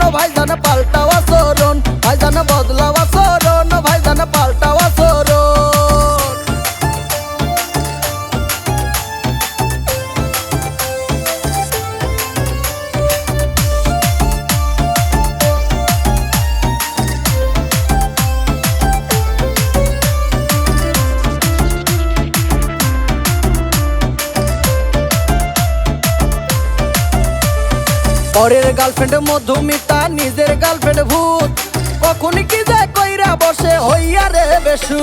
ভাইজান পাল্টাওয়া চরণ। ভাইজান বদলাও পরের গার্লফ্রেন্ড মধুমিতা, নিজের গার্লফ্রেন্ড ভূত। কখন কি যায় কইরা বসে হইয়া রে বেশু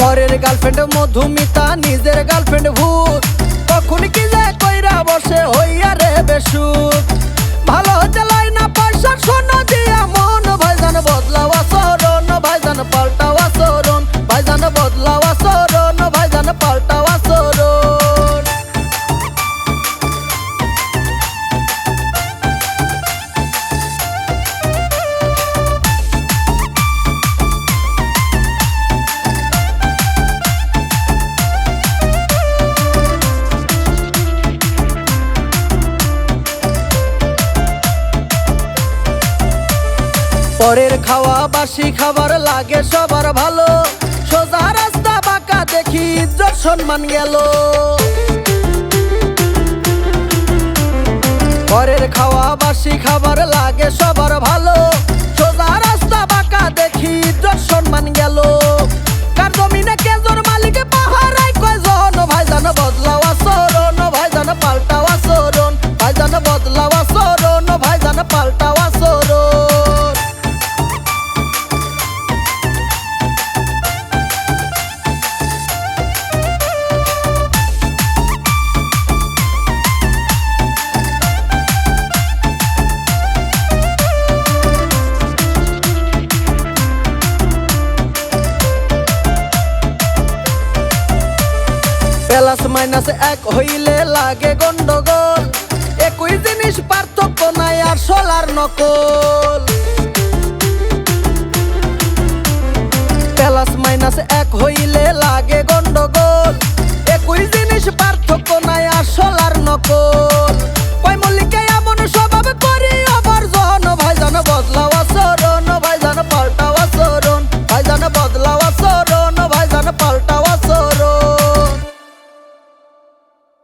পরের গার্লফ্রেন্ড মধুমিতা, নিজের গার্লফ্রেন্ড ভূত। কখন কি যায় কইরা বসে হইয়া রে বেশু ভালো লাই না পয়সা শোনো পরের খাওয়া বাসি খাবার লাগে সবার ভালো। সোজা রাস্তা বাঁকা দেখি ইজ্জত সম্মান গেল। পরের খাওয়া বাসি খাবার লাগে সবার ভালো। প্লাস মাইনাস এক হইলে লাগে গন্ডগোল। একই জিনিস পার্থক্য নাই আর সোলার নকল। প্লাস মাইনাস এক হইলে লাগে